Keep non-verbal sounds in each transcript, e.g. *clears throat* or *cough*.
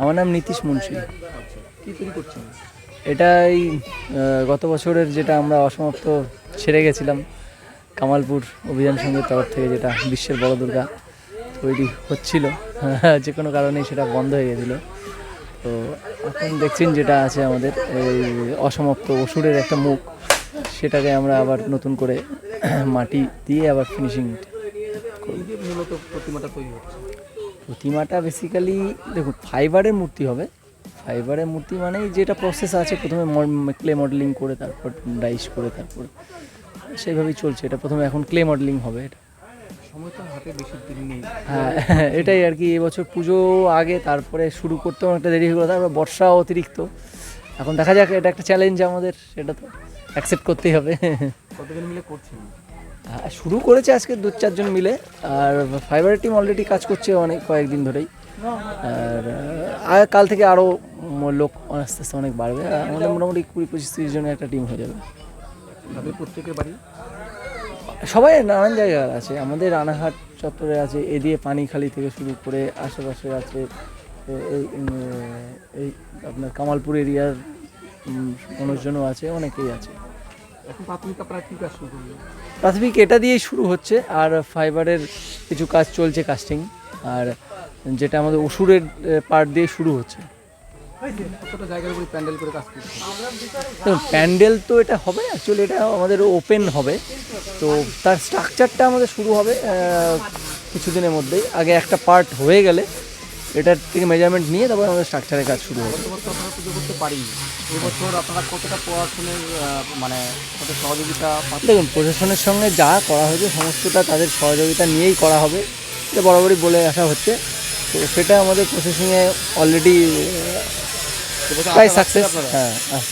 আমার নাম নীতিশ মুন্সি। কি তৈরি করছেন? এটা এই গত বছরের যেটা আমরা অসমাপ্ত ছেড়ে গেছিলাম কামালপুর অভিযান সঙ্গের তরফ থেকে যেটা বিশ্বের বড় দুর্গা তৈরি হচ্ছিল *laughs* যে কোনো কারণেই সেটা বন্ধ হয়ে গেছিল। তো এখন দেখছেন যেটা আছে আমাদের এই অসমাপ্ত অসুরের একটা মুখ সেটাকে আমরা আবার নতুন করে *clears throat* মাটি দিয়ে আবার ফিনিশিং মূলত প্রতিমাটা তৈরি হচ্ছে। প্রতিমাটা বেসিক্যালি দেখুন ফাইবারের মূর্তি হবে। ফাইবারের মূর্তি মানেই যেটা প্রসেস আছে প্রথমে ক্লে মডেলিং করে তারপর ডাইস করে তারপর সেইভাবেই চলছে। এটা প্রথমে এখন ক্লে মডেলিং হবে এটা। সময় তো হাতে বেশি দিন নেই। হ্যাঁ *laughs* এটাই আর কি এবছর পুজো আগে তারপরে শুরু করতে অনেকটা দেরি হয়ে গেলো তারপর বর্ষা অতিরিক্ত। এখন দেখা যাক এটা একটা চ্যালেঞ্জ আমাদের সেটা তো অ্যাকসেপ্ট করতেই হবে। কতদিন মিলে করছেন? হ্যাঁ, শুরু করেছে আজকে দু চারজন মিলে আর ফাইবারের টিম অলরেডি কাজ করছে অনেক কয়েকদিন ধরেই। আর কাল থেকে আরও লোক আস্তে আস্তে অনেক বাড়বে আমাদের মোটামুটি কুড়ি পঁচিশ তিরিশ জনের একটা টিম হয়ে যাবে। তাদের প্রত্যেকের বাড়ি? সবাই নানান জায়গায় আছে আমাদের রানাঘাট চত্বরে আছে এদিকে পানিখালি থেকে শুরু করে আশেপাশে আছে এই এই আপনার কামালপুর এরিয়ার মানুষজনও আছে অনেকেই আছে। প্রাথমিক কাজ শুরু করলেন প্রাথমিক এটা দিয়েই শুরু হচ্ছে আর ফাইবারের কিছু কাজ চলছে কাস্টিং আর যেটা আমাদের ওষুধের পার্ট দিয়ে শুরু হচ্ছে। প্যান্ডেল করে কাজ প্যান্ডেল তো এটা হবে অ্যাকচুয়ালি এটা আমাদের ওপেন হবে। তো তার স্ট্রাকচারটা আমাদের শুরু হবে কিছুদিনের মধ্যেই। আগে একটা পার্ট হয়ে গেলে এটার থেকে মেজারমেন্ট নিয়ে তারপর আমাদের স্ট্রাকচারের কাজ শুরু হবে। বছর আপনারা পুজো করতে পারিনি। এবছর আপনারা কতটা প্রশাসনের মানে কত সহযোগিতা দেখুন প্রশাসনের সঙ্গে যা করা হয়েছে সমস্তটা তাদের সহযোগিতা নিয়েই করা হবে। এটা বরাবরই বলে আসা হচ্ছে। তো সেটা আমাদের প্রসেসিংয়ে অলরেডি প্রায় সাকসেস হ্যাঁ হ্যাঁ।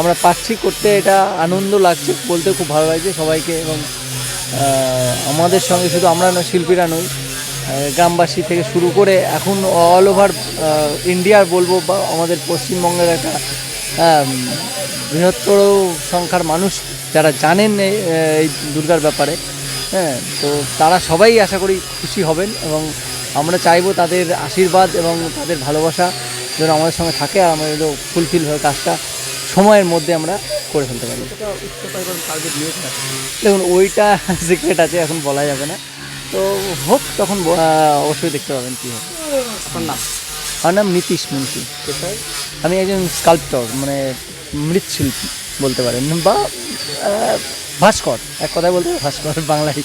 আমরা পাচ্ছি করতে এটা আনন্দ লাগছে বলতে খুব ভালো লাগছে সবাইকে এবং আমাদের সঙ্গে শুধু আমরা না শিল্পীরা নই গ্রামবাসী থেকে শুরু করে এখন অল ওভার ইন্ডিয়ার বলব বা আমাদের পশ্চিমবঙ্গের একটা বৃহত্তর সংখ্যার মানুষ যারা জানেন এই এই দুর্গার ব্যাপারে হ্যাঁ তো তারা সবাই আশা করি খুশি হবেন এবং আমরা চাইব তাদের আশীর্বাদ এবং তাদের ভালোবাসা যেন আমাদের সঙ্গে থাকে আর আমাদের ফুলফিল হয়ে কাজটা সময়ের মধ্যে আমরা করে ফেলতে পারি? দেখুন ওইটা *laughs* সিক্রেট আছে এখন বলা যাবে না তো হোক তখন অবশ্যই দেখতে পাবেন কী হোক আপনার নাম? আমার নাম নীতিশ মুন্সি। আমি একজন স্কাল্পটর মানে মৃৎশিল্পী বলতে পারেন বা ভাস্কর। এক কথায় বলতে ভাস্কর বাংলায়।